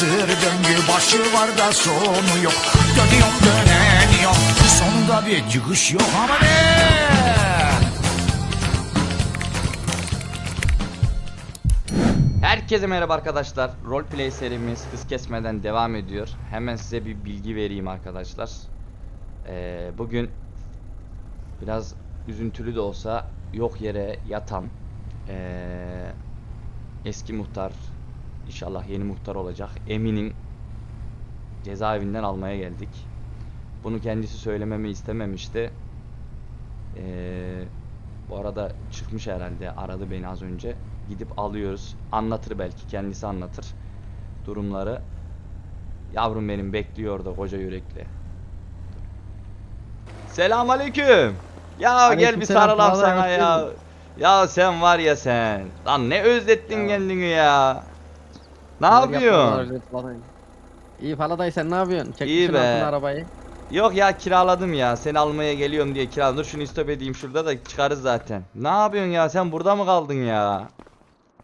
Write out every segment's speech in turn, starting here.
Kısır döngü başı var da sonu yok Dönüyorum döneniyorum Sonunda bir çıkış yok ama ne Herkese merhaba arkadaşlar. Roleplay serimiz hız kesmeden devam ediyor. Hemen size bir bilgi vereyim arkadaşlar. Ee, bugün biraz üzüntülü de olsa yok yere yatan ee, eski muhtar inşallah yeni muhtar olacak Emin'in cezaevinden almaya geldik. Bunu kendisi söylememi istememişti. Ee, bu arada çıkmış herhalde. Aradı beni az önce. Gidip alıyoruz. Anlatır belki. Kendisi anlatır. Durumları. Yavrum benim bekliyor da koca yürekli. Selam aleyküm. Ya gel bir sarılam sana ya. Ya sen var ya sen. Lan ne özlettin Ya. kendini ya. Ne yapıyorsun? İyi Paladay sen ne yapıyorsun? Çekmişsin İyi be. altına arabayı. Yok ya kiraladım ya. Seni almaya geliyorum diye kiraladım. Dur şunu istop edeyim şurada da çıkarız zaten. Ne yapıyorsun ya? Sen burada mı kaldın ya?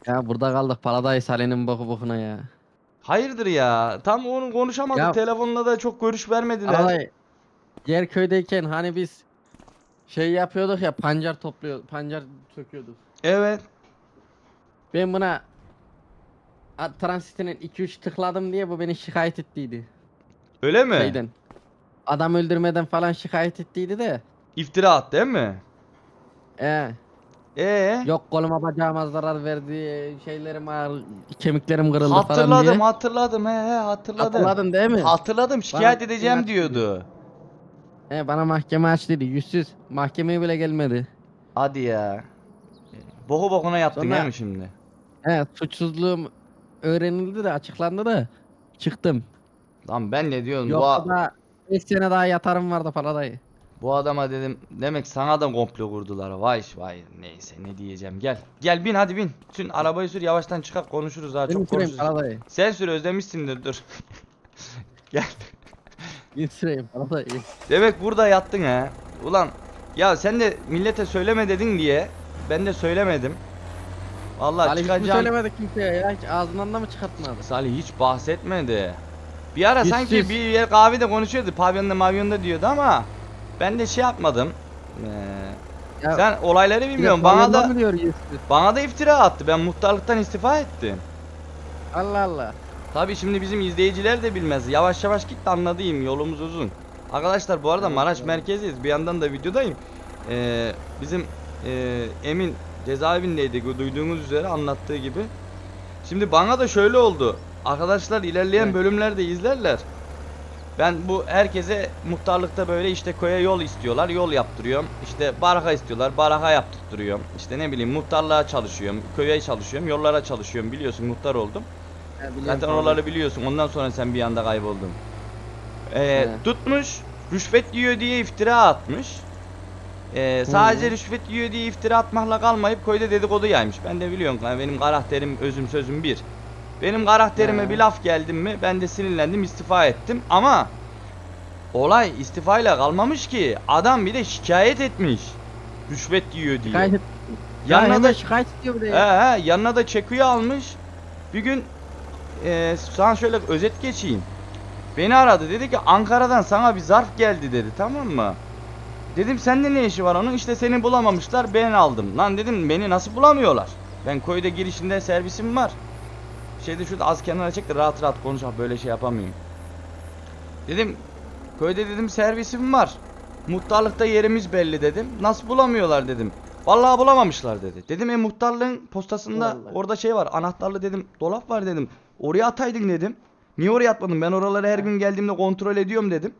Ya burada kaldık Paladay Salih'in boku bokuna ya. Hayırdır ya? Tam onu konuşamadık. Ya- Telefonla da çok görüş vermediler. Paladay yer köydeyken hani biz şey yapıyorduk ya pancar topluyor pancar söküyorduk. Evet. Ben buna transitinin 2-3 tıkladım diye bu beni şikayet ettiydi. Öyle mi? Şeyden. Adam öldürmeden falan şikayet ettiydi de. İftira at değil mi? Ee, Ee? yok koluma bacağıma zarar verdi, şeylerim ağrı, kemiklerim kırıldı falan hatırladım, diye. hatırladım. He, he, hatırladım. Hatırladın değil mi? Hatırladım. Şikayet Bana- edeceğim diyordu. He bana mahkeme aç dedi. Yüzsüz. Mahkemeye bile gelmedi. Hadi ya. Boku bokuna yaptın Sonra- değil mi şimdi? He suçsuzluğum öğrenildi de açıklandı da çıktım. Lan ben ne diyorum? Bu, Yoksa a- da 5 sene daha yatarım vardı paradayı. bu adama dedim demek sana da komplo kurdular. Vay vay neyse ne diyeceğim. Gel. Gel bin hadi bin. Tün arabayı sür yavaştan çıkar konuşuruz ha Benim çok süreyim konuşuruz. paradayı. Sen sür özlemişsindir dur. Gel. Bir süreyim paradayı. Demek burada yattın ha. Ulan ya sen de millete söyleme dedin diye ben de söylemedim. Vallahi Ali hiç mi çıkacağım. söylemedi kimseye ya? Hiç ağzından da mı çıkartmadı? Salih hiç bahsetmedi. Bir ara Hiç sanki siz- bir yer kahvede konuşuyordu. Pavyonda mavyonda diyordu ama ben de şey yapmadım. Ee, Ya, sen olayları bir de bilmiyorum. Bana pavyonda da mı diyor yüzsüz? bana da iftira attı. Ben muhtarlıktan istifa ettim. Allah Allah. Tabi şimdi bizim izleyiciler de bilmez. Yavaş yavaş git de anladayım. Yolumuz uzun. Arkadaşlar bu arada Evet, Maraş evet. merkeziyiz. Bir yandan da videodayım. Ee, bizim e, Emin cezaevindeydi duyduğunuz üzere anlattığı gibi. Şimdi bana da şöyle oldu. Arkadaşlar ilerleyen Evet. bölümlerde izlerler. Ben bu herkese muhtarlıkta böyle işte köye yol istiyorlar. Yol yaptırıyorum. İşte baraka istiyorlar. Baraka yaptırıyorum. İşte ne bileyim muhtarlığa çalışıyorum. Köye çalışıyorum. Yollara çalışıyorum. Biliyorsun muhtar oldum. Ya, Zaten oraları biliyorsun. Ondan sonra sen bir anda kayboldun. Ee, tutmuş rüşvet yiyor diye iftira atmış. Ee, sadece rüşvet yiyor diye iftira atmakla kalmayıp köyde dedikodu yaymış. Ben de biliyorum yani benim karakterim özüm sözüm bir. Benim karakterime bir laf geldim mi ben de sinirlendim istifa ettim ama olay istifayla kalmamış ki adam bir de şikayet etmiş. Rüşvet yiyor diye. Şikayet et. Yanına ya, da şikayet ediyor bir de ya. He he yanına da çekuyu almış. Bir gün eee sana şöyle özet geçeyim. Beni aradı dedi ki Ankara'dan sana bir zarf geldi dedi tamam mı? Dedim sende ne işi var onun işte seni bulamamışlar ben aldım. Lan dedim beni nasıl bulamıyorlar? Ben köyde girişinde servisim var. Şeyde şurada az kenara çek de rahat rahat konuşalım böyle şey yapamıyorum. Dedim köyde dedim servisim var. Muhtarlıkta yerimiz belli dedim. Nasıl bulamıyorlar dedim. Vallahi bulamamışlar dedi. Dedim e muhtarlığın postasında Vallahi. orada şey var anahtarlı dedim dolap var dedim. Oraya ataydın dedim. Niye oraya atmadın? Ben oraları her gün geldiğimde kontrol ediyorum dedim.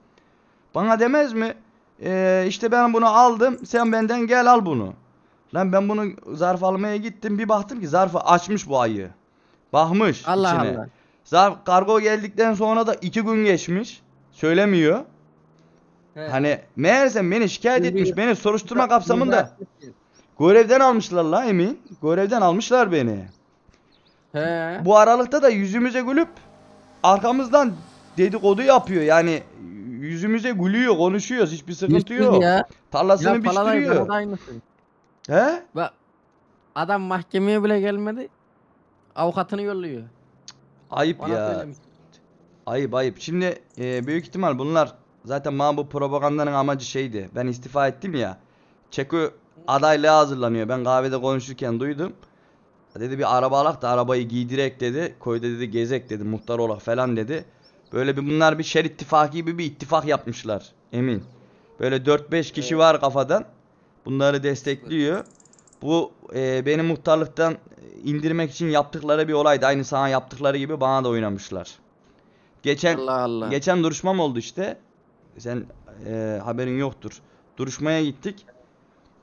Bana demez mi? Ee, işte ben bunu aldım. Sen benden gel al bunu. Lan ben bunu zarf almaya gittim. Bir baktım ki zarfı açmış bu ayı. Bakmış Allah içine. Allah. Zarf kargo geldikten sonra da iki gün geçmiş. Söylemiyor. He. Hani meğerse beni şikayet Bir- etmiş. Beni soruşturma kapsamında görevden almışlar la emin. Görevden almışlar beni. He. Bu aralıkta da yüzümüze gülüp arkamızdan dedikodu yapıyor. Yani yüzümüze gülüyor, konuşuyoruz. Hiçbir sıkıntı Yüzsüz yok. Ya. Tarlasını Ya Paladay biçtiriyor. aynısın. He? Bak adam mahkemeye bile gelmedi. Avukatını yolluyor. Ayıp Bana ya. söylemiş. Ayıp ayıp. Şimdi e, büyük ihtimal bunlar zaten bana bu propagandanın amacı şeydi. Ben istifa ettim ya. Çeko adaylığa hazırlanıyor. Ben kahvede konuşurken duydum. Dedi bir araba alak da arabayı giydirek dedi. Koyda dedi gezek dedi. Muhtar olak falan dedi. Böyle bir bunlar bir şer ittifakı gibi bir ittifak yapmışlar. Emin. Böyle 4-5 kişi var kafadan. Bunları destekliyor. Bu e, beni muhtarlıktan indirmek için yaptıkları bir olaydı. Aynı sana yaptıkları gibi bana da oynamışlar. Geçen Allah Allah. geçen duruşmam oldu işte. Sen e, haberin yoktur. Duruşmaya gittik.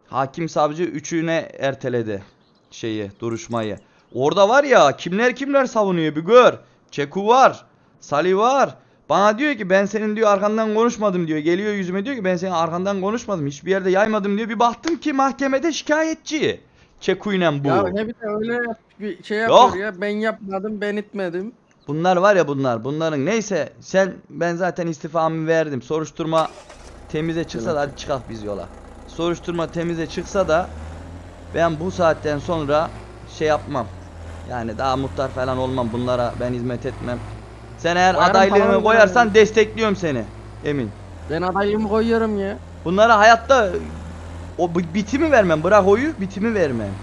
Hakim savcı üçüne erteledi şeyi, duruşmayı. Orada var ya kimler kimler savunuyor bir gör. Çeku var. Sali var. Bana diyor ki ben senin diyor arkandan konuşmadım diyor. Geliyor yüzüme diyor ki ben senin arkandan konuşmadım. Hiçbir yerde yaymadım diyor. Bir baktım ki mahkemede şikayetçi. Çekuyla bu. Ya ne bir öyle bir şey Yok. yapıyor ya. Ben yapmadım, ben itmedim. Bunlar var ya bunlar. Bunların neyse sen ben zaten istifamı verdim. Soruşturma temize çıksa da hadi çıkak biz yola. Soruşturma temize çıksa da ben bu saatten sonra şey yapmam. Yani daha muhtar falan olmam. Bunlara ben hizmet etmem. Sen eğer Koyarım adaylığını falan koyarsan yani. destekliyorum seni. Emin. Ben adaylığımı koyuyorum ya. Bunlara hayatta o bi- bitimi vermem. Bırak oyu bitimi vermem.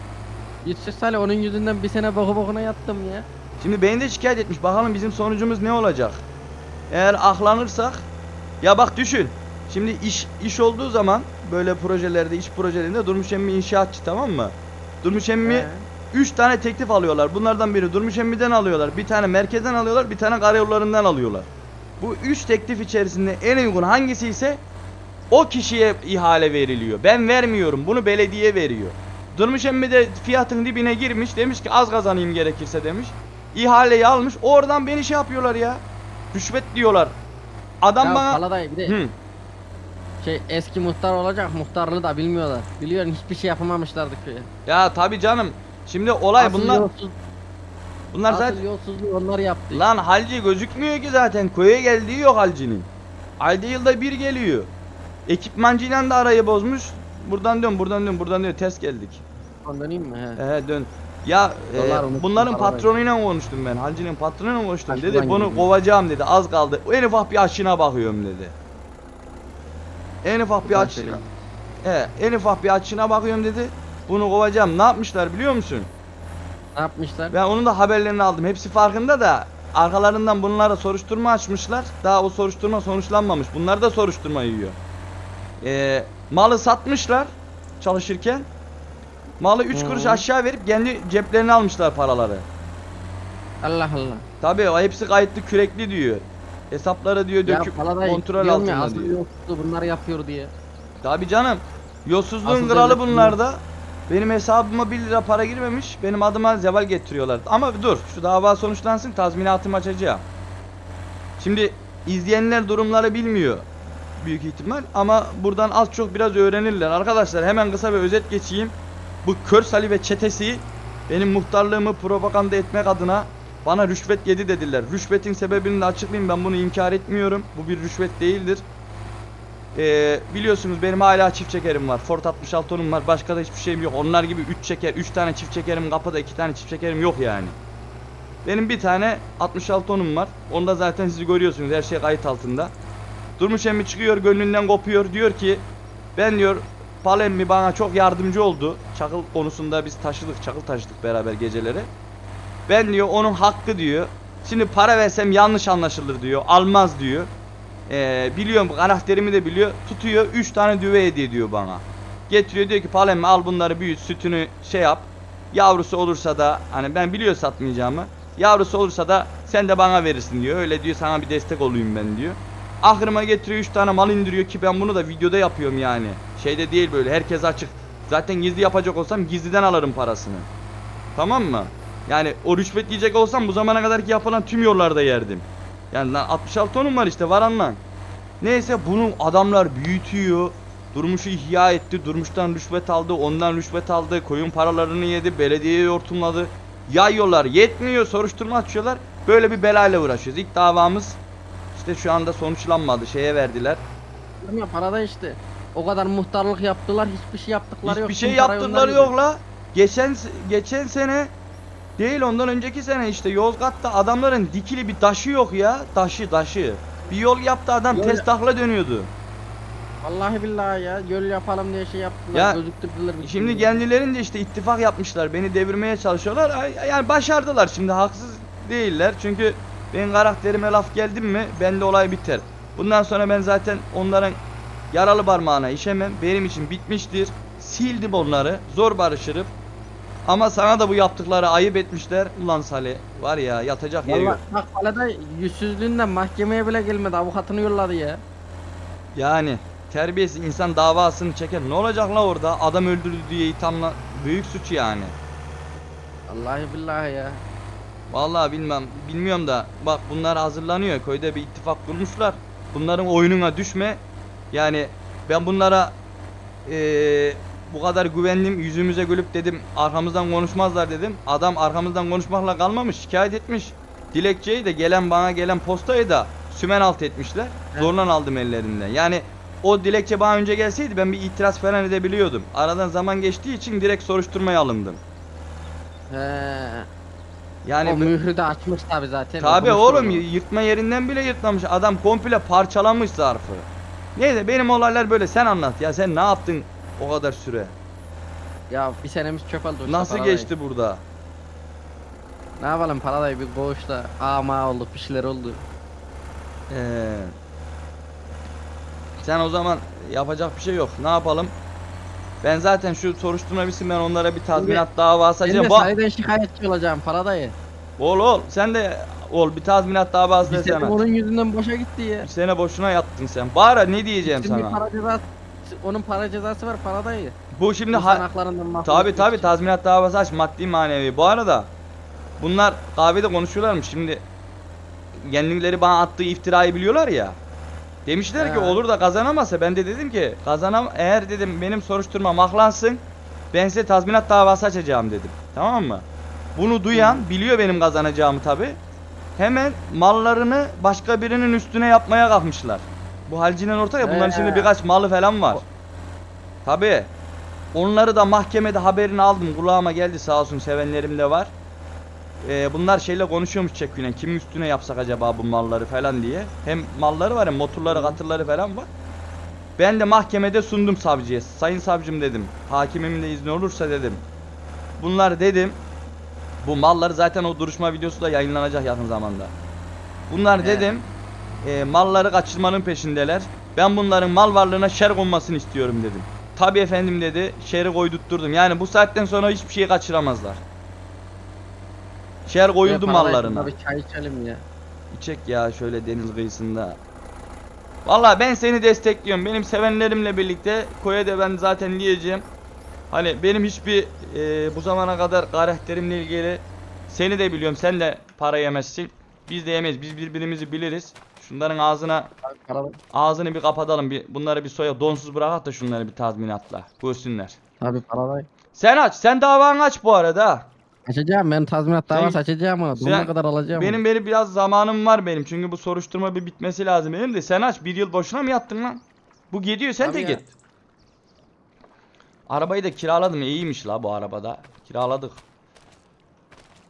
Yüzsüz Salih onun yüzünden bir sene boku bokuna yattım ya. Şimdi beni de şikayet etmiş. Bakalım bizim sonucumuz ne olacak? Eğer aklanırsak ya bak düşün. Şimdi iş iş olduğu zaman böyle projelerde, iş projelerinde Durmuş Emmi inşaatçı tamam mı? Durmuş Emmi He. 3 tane teklif alıyorlar. Bunlardan biri Durmuş Emmi'den alıyorlar. Bir tane merkezden alıyorlar. Bir tane karayollarından alıyorlar. Bu 3 teklif içerisinde en uygun hangisi ise o kişiye ihale veriliyor. Ben vermiyorum. Bunu belediye veriyor. Durmuş emmi de fiyatın dibine girmiş. Demiş ki az kazanayım gerekirse demiş. İhaleyi almış. Oradan beni şey yapıyorlar ya. Rüşvet diyorlar. Adam ya bana... Paladayı bir de Hı. şey eski muhtar olacak muhtarlığı da bilmiyorlar. Biliyorsun hiçbir şey yapamamışlardı köye. Ya tabi canım. Şimdi olay Asıl bunlar yolsuz, bunlar asıl zaten yolsuzluğu onlar yaptı. lan halci gözükmüyor ki zaten. Köye geldiği yok halcinin. Ayda yılda bir geliyor. Ekipmancıyla da arayı bozmuş. Buradan dön, buradan dön, buradan dön. Ters geldik. Lan döneyim mi? He. He dön. Ya e, Dolar unuttum, bunların paraları. patronuyla konuştum ben. Halcinin patronuyla konuştum. Dedi bunu gidiyor. kovacağım dedi. Az kaldı. En ufak bir aşına bakıyorum dedi. En ufak bir Ulan aşına. He, en ufak bir açına bakıyorum dedi. Bunu kovacağım. Ne yapmışlar biliyor musun? Ne yapmışlar? Ben onun da haberlerini aldım. Hepsi farkında da arkalarından bunlara soruşturma açmışlar. Daha o soruşturma sonuçlanmamış. Bunlar da soruşturma yiyor. Ee, malı satmışlar çalışırken. Malı 3 Hı. kuruş aşağı verip kendi ceplerine almışlar paraları. Allah Allah. Tabii o hepsi kayıtlı kürekli diyor. Hesapları diyor Ya döküp kontrol ya altında asıl diyor. yolsuzluğu bunlar yapıyor diye. Tabii canım. Yolsuzluğun Asıl kralı devlet bunlarda. Benim hesabıma 1 lira para girmemiş. Benim adıma zeval getiriyorlar. Ama dur şu dava sonuçlansın tazminatımı açacağım. Şimdi izleyenler durumları bilmiyor. Büyük ihtimal. Ama buradan az çok biraz öğrenirler. Arkadaşlar hemen kısa bir özet geçeyim. Bu Kör Sali ve çetesi benim muhtarlığımı propaganda etmek adına bana rüşvet yedi dediler. Rüşvetin sebebini de açıklayayım. Ben bunu inkar etmiyorum. Bu bir rüşvet değildir. Ee, biliyorsunuz benim hala çift çekerim var. Ford 66 tonum var. Başka da hiçbir şeyim yok. Onlar gibi 3 çeker, 3 tane çift çekerim kapıda, 2 tane çift çekerim yok yani. Benim bir tane 66 tonum var. Onda zaten sizi görüyorsunuz. Her şey kayıt altında. Durmuş emmi çıkıyor, gönlünden kopuyor. Diyor ki ben diyor Pal emmi bana çok yardımcı oldu. Çakıl konusunda biz taşıdık, çakıl taşıdık beraber geceleri. Ben diyor onun hakkı diyor. Şimdi para versem yanlış anlaşılır diyor. Almaz diyor. Ee, biliyorum karakterimi de biliyor. Tutuyor 3 tane düve hediye ediyor bana. Getiriyor diyor ki Palemme al bunları büyüt sütünü şey yap. Yavrusu olursa da hani ben biliyor satmayacağımı. Yavrusu olursa da sen de bana verirsin diyor. Öyle diyor sana bir destek olayım ben diyor. Ahırıma getiriyor 3 tane mal indiriyor ki ben bunu da videoda yapıyorum yani. Şeyde değil böyle herkes açık. Zaten gizli yapacak olsam gizliden alırım parasını. Tamam mı? Yani o rüşvet diyecek olsam bu zamana kadarki yapılan tüm yollarda yerdim. Yani lan 66 tonum var işte varan lan. Neyse bunu adamlar büyütüyor. Durmuş'u ihya etti. Durmuş'tan rüşvet aldı. Ondan rüşvet aldı. Koyun paralarını yedi. Belediyeye hortumladı. Yayıyorlar. Yetmiyor. Soruşturma açıyorlar. Böyle bir belayla uğraşıyoruz. İlk davamız işte şu anda sonuçlanmadı. Şeye verdiler. Ya parada işte. O kadar muhtarlık yaptılar hiçbir şey yaptıkları yok. Hiçbir şey yaptıkları yok la. Geçen geçen sene Değil ondan önceki sene işte Yozgat'ta adamların dikili bir taşı yok ya. Taşı taşı. Bir yol yaptı adam Yol takla dönüyordu. Vallahi billahi ya göl yapalım diye şey yaptılar. Ya, gözüktürdüler. Şimdi kendilerini de işte ittifak yapmışlar. Beni devirmeye çalışıyorlar. Ay- Yani başardılar şimdi haksız değiller. Çünkü benim karakterime laf geldi mi bende olay biter. Bundan sonra ben zaten onların yaralı parmağına işemem. Benim için bitmiştir. Sildim onları. Zor barışırım. Ama sana da bu yaptıkları ayıp etmişler. Ulan Salih var ya yatacak yeri yok. Vallahi bak Palada yüzsüzlüğünden mahkemeye bile gelmedi. Avukatını yolladı ya. Yani terbiyesiz insan davasını çeker. Ne olacak la orada? Adam öldürdü diye ithamla büyük suç yani. Vallahi billahi ya. Vallahi bilmem, bilmiyorum da bak bunlar hazırlanıyor. Köyde bir ittifak kurmuşlar. Bunların oyununa düşme. Yani ben bunlara eee, bu kadar güvendim. Yüzümüze gülüp dedim arkamızdan konuşmazlar dedim. Adam arkamızdan konuşmakla kalmamış. Şikayet etmiş. Dilekçeyi de gelen bana gelen postayı da sümen alt etmişler. Evet. Zorla aldım ellerinden. Yani o dilekçe bana önce gelseydi ben bir itiraz falan edebiliyordum. Aradan zaman geçtiği için direkt soruşturmaya alındım. He. Yani o mührü de açmış tabi zaten. Tabi oğlum onu. yırtma yerinden bile yırtmamış. Adam komple parçalamış zarfı. Neyse benim olaylar böyle sen anlat ya sen ne yaptın o kadar süre? Ya bir senemiz çöp oldu. işte Nasıl Paladayı. geçti burada? Ne yapalım Paladayı bir koğuşta ama olduk bir şeyler oldu. Ee, sen o zaman yapacak bir şey yok. Ne yapalım? Ben zaten şu soruşturma bitsin ben onlara bir tazminat davası Ben açacağım. de Bak sahiden şikayetçi olacağım Paladayı. ol ol sen de ol bir tazminat davası Bir desene. senem onun yüzünden boşa gitti ya. Bir sene boşuna yattın sen. Bari ne diyeceğim Şimdi sana? para cezası, onun para cezası var Paladayı. Bu şimdi ha- Tabi tabi tazminat davası aç maddi manevi. Bu arada bunlar kahvede konuşuyorlarmış şimdi kendileri bana attığı iftirayı biliyorlar ya. Demişler ki Ha. olur da kazanamazsa ben de dedim ki kazanam eğer dedim benim soruşturmam aklansın ben size tazminat davası açacağım dedim. Tamam mı? Bunu duyan biliyor benim kazanacağımı tabi. Hemen mallarını başka birinin üstüne yapmaya kalkmışlar. Bu halcinin ortak ya bunların He. şimdi birkaç malı falan var. Tabi. Onları da mahkemede haberini aldım. Kulağıma geldi sağ olsun sevenlerim de var. Ee, bunlar şeyle konuşuyormuş çekünen. Kimin üstüne yapsak acaba bu malları falan diye. Hem malları var hem motorları, katırları falan var. Ben de mahkemede sundum savcıya. Sayın savcım dedim. Hakimimin de izni olursa dedim. Bunlar dedim. Bu malları zaten o duruşma videosu da yayınlanacak yakın zamanda. Bunlar He. dedim. E, malları kaçırmanın peşindeler. Ben bunların mal varlığına şer konmasını istiyorum dedim. Tabi efendim dedi. Şeri koydurtturdum. Yani bu saatten sonra hiçbir şey kaçıramazlar. Şer koyuldu Ya mallarına. Bir çay içelim ya. İçek ya şöyle deniz kıyısında. Vallahi ben seni destekliyorum. Benim sevenlerimle birlikte koya da ben zaten diyeceğim. Hani benim hiçbir e, bu zamana kadar karakterimle ilgili seni de biliyorum. Sen de para yemezsin. Biz de yemeyiz. Biz birbirimizi biliriz. Şunların ağzına ağzını bir kapatalım. Bir bunları bir soya donsuz bırak da şunları bir tazminatla. Görsünler. Tabi Paladayı. Sen aç. Sen davanı aç bu arada. Açacağım ben tazminat Sen- davası açacağım ama sen- sonuna kadar alacağım. Benim benim biraz zamanım var benim. Çünkü bu soruşturma bir bitmesi lazım benim de. Sen aç. Bir yıl boşuna mı yattın lan? Bu gidiyor sen de ya. git. Arabayı da kiraladım. İyiymiş la bu arabada. Kiraladık.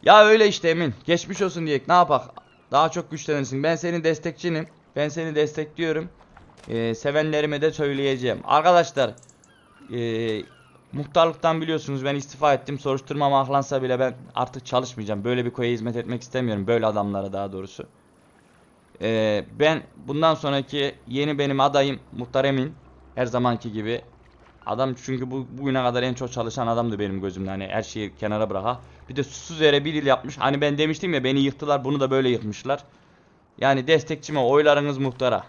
Ya öyle işte Emin. Geçmiş olsun diyek. Ne yapak? Daha çok güçlenirsin. Ben senin destekçinim. Ben seni destekliyorum. Ee, sevenlerime de söyleyeceğim. Arkadaşlar ee, muhtarlıktan biliyorsunuz ben istifa ettim. Soruşturmam ahlansa bile ben artık çalışmayacağım. Böyle bir koya hizmet etmek istemiyorum. Böyle adamlara daha doğrusu. Ee, ben bundan sonraki yeni benim adayım Muhtar Emin. Her zamanki gibi. Adam çünkü bu bugüne kadar en çok çalışan adamdı benim gözümde. Hani her şeyi kenara bıraka. Bir de susuz yere bir yıl yapmış. Hani ben demiştim ya beni yıktılar bunu da böyle yıkmışlar. Yani destekçime oylarınız muhtara.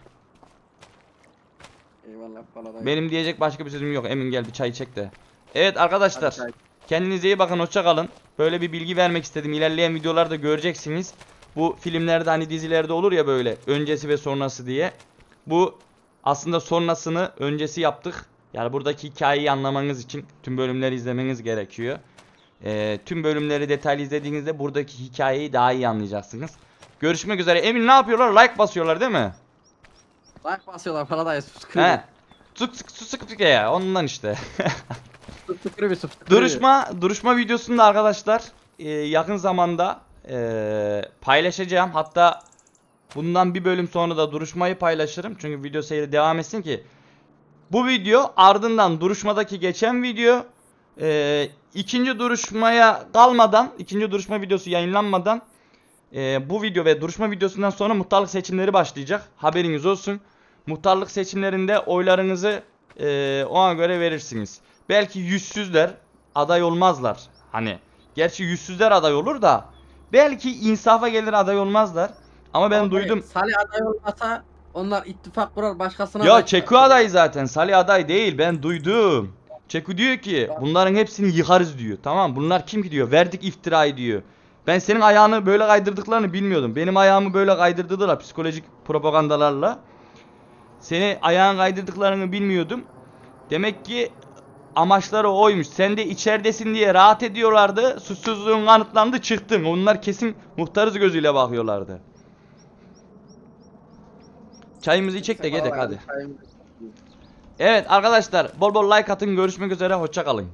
Eyvallah Paladayı. Benim diyecek başka bir sözüm yok. Emin gel bir çay çek de. Evet arkadaşlar. Hadi çay. Kendinize iyi bakın. Hoşça kalın. Böyle bir bilgi vermek istedim. İlerleyen videolarda göreceksiniz. Bu filmlerde hani dizilerde olur ya böyle öncesi ve sonrası diye. Bu aslında sonrasını öncesi yaptık. Yani buradaki hikayeyi anlamanız için tüm bölümleri izlemeniz gerekiyor. Ee, tüm bölümleri detaylı izlediğinizde buradaki hikayeyi daha iyi anlayacaksınız. Görüşmek üzere. Emin ne yapıyorlar? Like basıyorlar değil mi? Like basıyorlar. Sıkıyor. He. Sık sık sık sık sık ya ondan işte. Bir. Duruşma duruşma videosunda arkadaşlar e, yakın zamanda e, paylaşacağım. Hatta bundan bir bölüm sonra da duruşmayı paylaşırım. Çünkü video seyri devam etsin ki. Bu video ardından duruşmadaki geçen video e, ikinci duruşmaya kalmadan, ikinci duruşma videosu yayınlanmadan e, bu video ve duruşma videosundan sonra muhtarlık seçimleri başlayacak. Haberiniz olsun. Muhtarlık seçimlerinde oylarınızı e, ona göre verirsiniz. Belki yüzsüzler aday olmazlar. Hani gerçi yüzsüzler aday olur da belki insafa gelir aday olmazlar. Ama ben Abi, duydum. Salih aday olmasa onlar ittifak kurar başkasına Ya Çeku aday zaten. Salih aday değil. Ben duydum. Çeku diyor ki bunların hepsini yıkarız diyor. Tamam bunlar kim ki diyor. Verdik iftirayı diyor. Ben senin ayağını böyle kaydırdıklarını bilmiyordum. Benim ayağımı böyle kaydırdılar psikolojik propagandalarla. Seni ayağın kaydırdıklarını bilmiyordum. Demek ki amaçları oymuş. Sen de içeridesin diye rahat ediyorlardı. Suçsuzluğun kanıtlandı çıktın. Onlar kesin muhtarız gözüyle bakıyorlardı. Çayımızı içek de gedek hadi. Evet arkadaşlar bol bol like atın görüşmek üzere hoşça kalın.